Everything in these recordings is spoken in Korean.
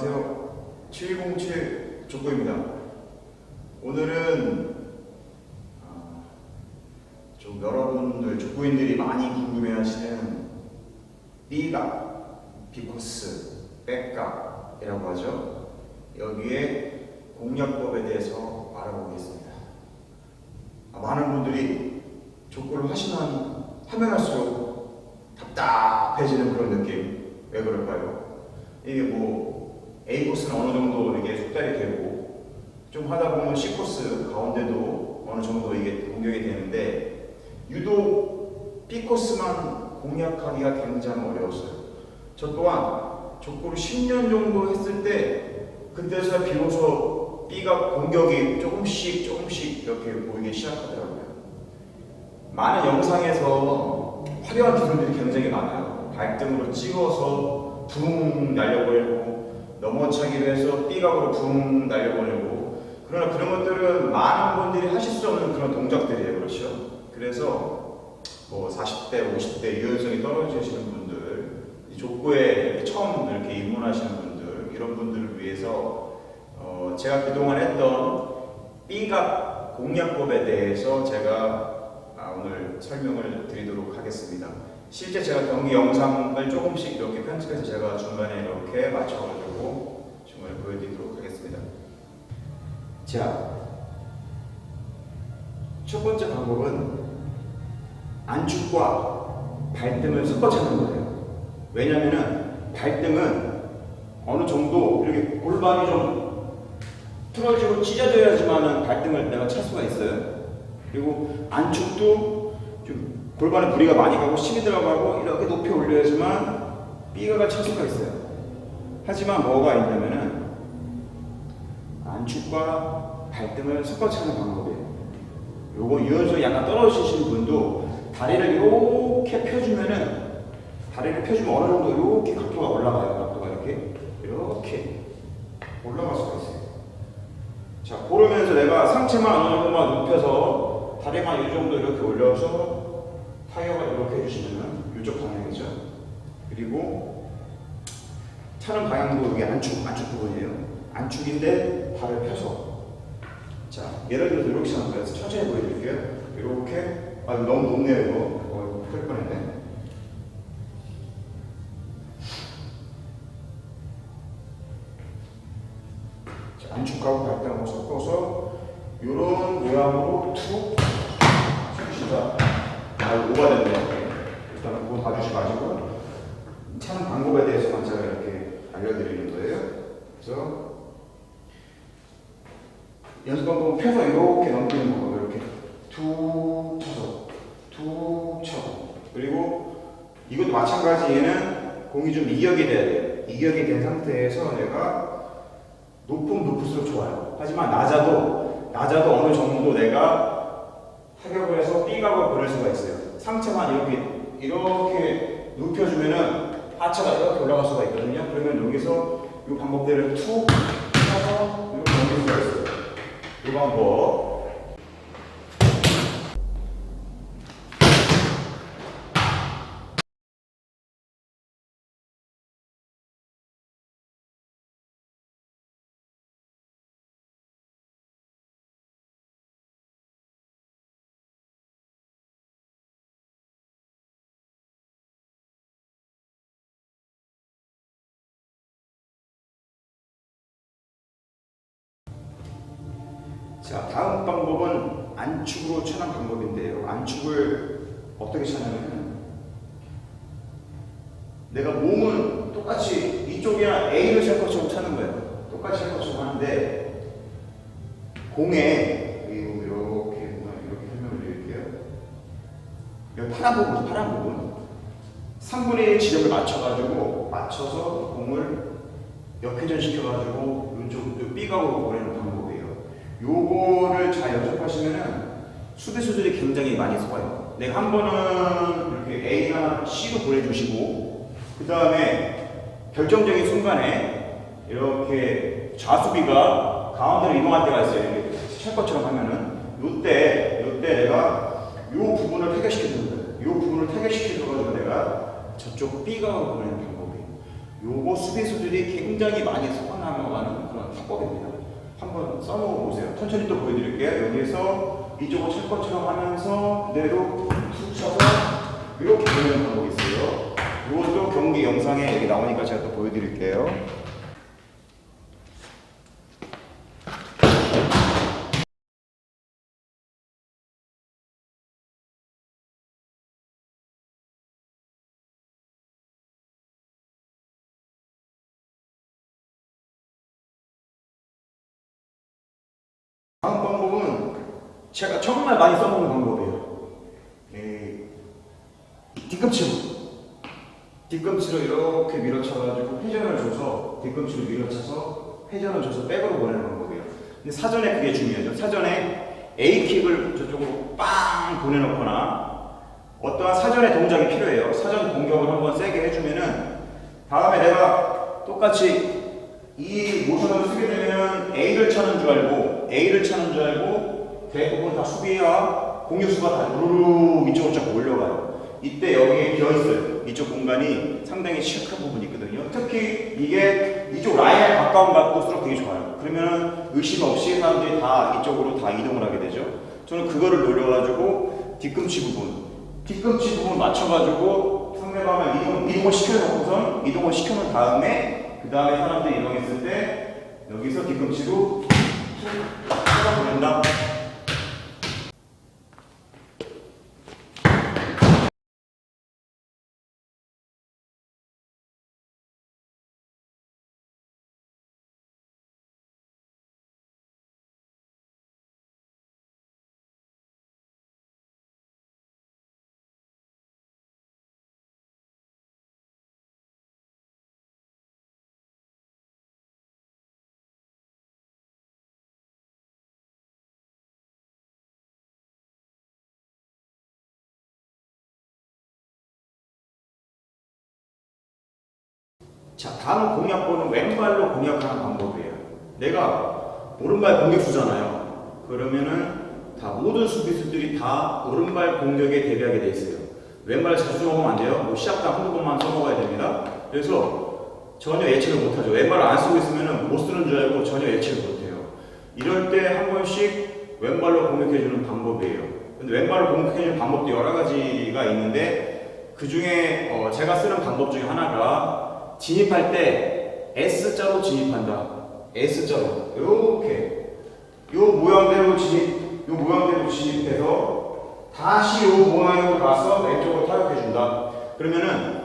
안녕하세요. 707 족구입니다. 오늘은 아, 좀 여러분들 족구인들이 많이 궁금해하시는 B각, B코스, 백각이라고 하죠. 여기에 공략법에 대해서 알아보겠습니다. 아, 많은 분들이 족구를 하시면 하면 할수록 답답해지는 그런 느낌. 왜 그럴까요? 이게 뭐 A 코스는 어느 정도 이게 숙달이 되고 좀 하다 보면 C 코스 가운데도 어느 정도 이게 공격이 되는데 유독 B 코스만 공략하기가 굉장히 어려웠어요. 저 또한 족구를 10년 정도 했을 때 그때서 비로소 B가 공격이 조금씩 조금씩 이렇게 보이기 시작하더라고요. 많은 영상에서 화려한 기술들이 굉장히 많아요. 발등으로 찍어서 붕 날려버리고 넘어차기로 해서 삐각으로 붕 날려버리고 그러나 그런 것들은 많은 분들이 하실 수 없는 그런 동작들이에요. 그렇죠? 그래서 뭐 40대, 50대 유연성이 떨어지시는 분들 이 족구에 처음 이렇게 입문하시는 분들 이런 분들을 위해서 어 제가 그동안 했던 삐각 공략법에 대해서 제가 아, 오늘 설명을 드리도록 하겠습니다. 실제 제가 경기 영상을 조금씩 이렇게 편집해서 제가 중간에 이렇게 맞춰가지고 중간에 보여드리도록 하겠습니다. 자, 첫 번째 방법은 안축과 발등을 섞어 차는 거예요. 왜냐면은 발등은 어느 정도 이렇게 골반이 좀 틀어지고 찢어져야지만은 발등을 내가 찰 수가 있어요. 그리고 안축도 좀 골반에 무리가 많이 가고 힘이 들어가고 이렇게 높이 올려야지만 삐가가 찰 수가 있어요. 하지만 뭐가 있냐면은 안축과 발등을 섞어 차는 방법이에요. 요거 유연성이 약간 떨어지시는 분도 다리를 이렇게 펴주면은 다리를 펴주면 어느 정도 이렇게 각도가 올라가요. 각도가 이렇게 이렇게 올라갈 수가 있어요. 자, 그러면서 내가 상체만 어느 정도만 눕혀서 다리만 이 정도 이렇게 올려서 타이어가 이렇게 해주시면은 이쪽 방향이죠. 그리고 차는 방향도 이게 안축, 안축 부분이에요. 안축인데 발을 펴서. 자, 예를 들어서 이렇게 하는 거예요. 천천히 보여드릴게요. 이렇게. 아, 너무 높네요, 이거. 어, 이거 클 뻔했네. 자, 안축하고 발등하고 섞어서 이런 모양으로 툭 쳐주시다. 아, 오버됐네. 일단은 그거 봐주시 가지고 차는 방법에 대해서만 제가 이렇게 알려드리는 거예요. 그래서 연습 방법은 펴서 이렇게 넘기는 거고 이렇게 툭 쳐서 툭 쳐. 그리고 이것도 마찬가지 얘는 공이 좀 이격이 돼야 돼요. 이격이 된 상태에서 내가 높으면 높을수록 좋아요. 하지만 낮아도 낮아도 어느 정도 내가 타격을 해서 삐각을 보낼 수가 있어요. 상체만 이렇게 이렇게 눕혀주면은 하체가 이렇게 올라갈 수가 있거든요. 그러면 여기서 이 방법대로 툭 쳐서 이렇게 넘길 수가 있어요. 이 방법. 자, 다음 방법은 안축으로 차는 방법인데요. 안축을 어떻게 차냐면 내가 몸은 똑같이 이쪽이나 A를 찰 것처럼 차는 거예요. 똑같이 할 것처럼 하는데 공에 이렇게 이렇게 설명을 드릴게요. 여기 파란 부분, 파란 부분. 3분의 1 지점을 맞춰가지고 맞춰서 공을 역회전 시켜가지고 이쪽 B각으로 보내는 방법이에 요. 요거를 잘 연습하시면은 수비 수들이 굉장히 많이 속아요. 내가 한 번은 이렇게 A나 C로 보내주시고 그 다음에 결정적인 순간에 이렇게 좌수비가 가운데로 이동할 때가 있어요. 이렇게 찰 것처럼 하면은 요때 요때 내가 요 부분을 타결시켜주는 거예요. 요 부분을 타결시켜줘가지고 내가 저쪽 B각으로 보내는 방법이에요. 요거 수비 수들이 굉장히 많이 소환하는 그런 기법입니다. 한번 써먹어 보세요. 천천히 또 보여드릴게요. 여기서 이쪽을 칠 것처럼 하면서 그대로 툭 쳐서 이렇게 보내는 방법이 있어요. 이것도 경기 영상에 여기 나오니까 제가 또 보여드릴게요. 다음 방법은 제가 정말 많이 써먹는 방법이에요. 이 뒤꿈치로 뒤꿈치로 이렇게 밀어쳐가지고 회전을 줘서 뒤꿈치로 밀어쳐서 회전을 줘서 백으로 보내는 방법이에요. 근데 사전에 그게 중요하죠. 사전에 A킥을 저쪽으로 빵 보내놓거나 어떠한 사전의 동작이 필요해요. 사전 공격을 한번 세게 해주면은 다음에 내가 똑같이 이 모션을 쓰게 되면 A를 차는 줄 알고 A를 차는 줄 알고 대부분 다 수비와 공격수가 다 루루 이쪽으로 자꾸 올려가요. 이때 여기에 비어 있어요. 이쪽 공간이 상당히 시약한 부분이 있거든요. 특히 이게 이쪽 라인에 가까운 갈수록 되게 좋아요. 그러면 의심 없이 사람들이 다 이쪽으로 다 이동을 하게 되죠. 저는 그거를 노려가지고 뒤꿈치 부분, 뒤꿈치 부분 맞춰가지고 상대방을 이동, 이동을 시켜놓고선 이동을 시켜놓은 다음에 그 다음에 사람들이 이동했을 때 여기서 뒤꿈치로 툭 보낸다. 자, 다음 공략법은 왼발로 공략하는 방법이에요. 내가 오른발 공격수잖아요. 그러면은 다 모든 수비수들이 다 오른발 공격에 대비하게 돼 있어요. 왼발 자주 먹으면 안 돼요. 뭐때 한두 번만 써먹어야 됩니다. 그래서 전혀 예측을 못하죠. 왼발을 안 쓰고 있으면은 못 쓰는 줄 알고 전혀 예측을 못해요. 이럴 때 한 번씩 왼발로 공격해주는 방법이에요. 근데 왼발로 공격해주는 방법도 여러 가지가 있는데 그 중에 어, 제가 쓰는 방법 중에 하나가 진입할 때 S자로 진입한다. S자로 이렇게 요 모양대로 진입, 요 모양대로 진입해서 다시 요 모양으로 가서 왼쪽으로 타격해 준다. 그러면은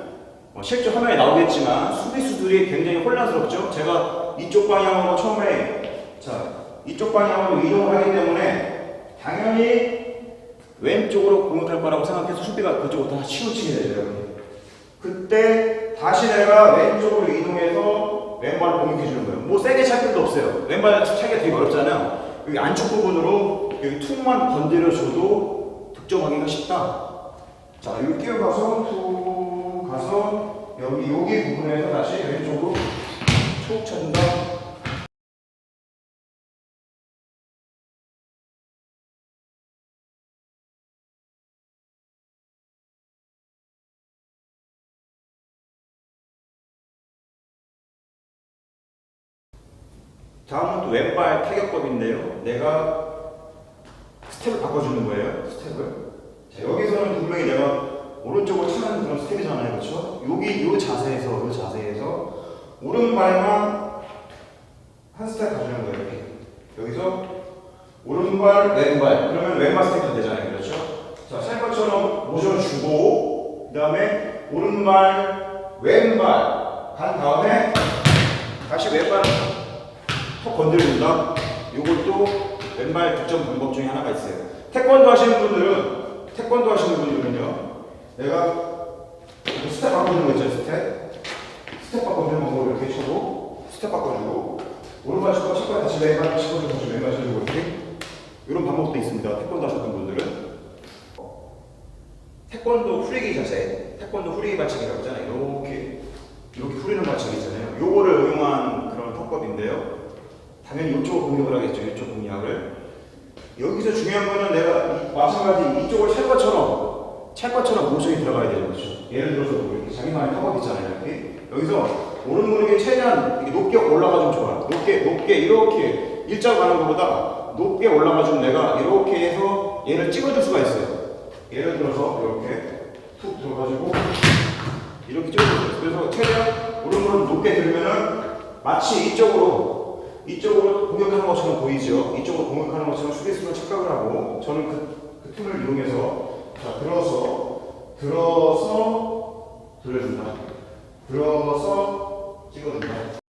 어, 실제 화면에 나오겠지만 수비수들이 굉장히 혼란스럽죠. 제가 이쪽 방향으로 처음에 자 이쪽 방향으로 이동을 하기 때문에 당연히 왼쪽으로 공격할 거라고 생각해서 수비가 그쪽으로 다 치우치게 되죠. 그때 다시 내가 왼쪽으로 이동해서 왼발을 공격해 주는 거예요. 뭐 세게 찰 필요도 없어요. 왼발 차기가 되게 어렵잖아요. 여기 안쪽 부분으로 여기 툭만 건드려 줘도 득점하기가 쉽다. 자, 여기 끼어가서 툭 가서 여기 여기 부분에서 다시 왼쪽으로 툭 쳐준다. 다음은 또 왼발 타격법인데요. 내가 스텝을 바꿔주는 거예요. 스텝을. 자, 여기서는 분명히 내가 오른쪽으로 차는 그런 스텝이잖아요. 그렇죠? 여기 이 자세에서 이 자세에서 오른발만 한 스텝 가주는 거예요. 이렇게. 여기서 오른발, 왼발. 그러면 왼발 스텝이 되잖아요. 그렇죠? 자, 셀 것처럼 모션 주고 그 다음에 오른발, 왼발 간 다음에 다시 왼발 턱 건드립니다. 이것도 왼발 득점 방법 중에 하나가 있어요. 태권도 하시는 분들은 태권도 하시는 분들은요. 내가 스텝 바꿔주는 거 있죠, 스텝. 스텝 바꿔주는 방법을 이렇게 쳐고 스텝 바꿔주고 오른발 치고 치고 다시 왼발 치고 다시 왼발 치고 이렇게 이런 방법도 있습니다. 태권도 하셨던 분들은 태권도 후리기 자세, 태권도 후리기 발차기라고 하잖아요. 이렇게 이렇게 후리는 발차기 있잖아요. 요거를 응용한 그런 턱법인데요. 당연히 이쪽을 공격을 하겠죠. 이쪽 공략을. 여기서 중요한 거는 내가 이- 마찬가지 이쪽을 찰 것처럼 찰 것처럼 모션이 들어가야 되는 거죠. 예를 들어서 뭐 이렇게 자기만의 턱업 있잖아요. 이렇게 여기서 오른무릎이 최대한 높게 올라가주면 좋아요. 높게, 높게, 이렇게 일자로 가는 것보다 높게 올라가주면 내가 이렇게 해서 얘를 찍어줄 수가 있어요. 예를 들어서 이렇게 툭 들어가지고 이렇게 찍어줄 수 있어요. 그래서 최대한 오른무릎 높게 들면은 마치 이쪽으로 이쪽으로 공격하는 것처럼 보이죠. 이쪽으로 공격하는 것처럼 수비수로 착각을 하고 저는 그, 그 툴을 이용해서 자 들어서 들어서 돌려준다. 들어서 찍어준다.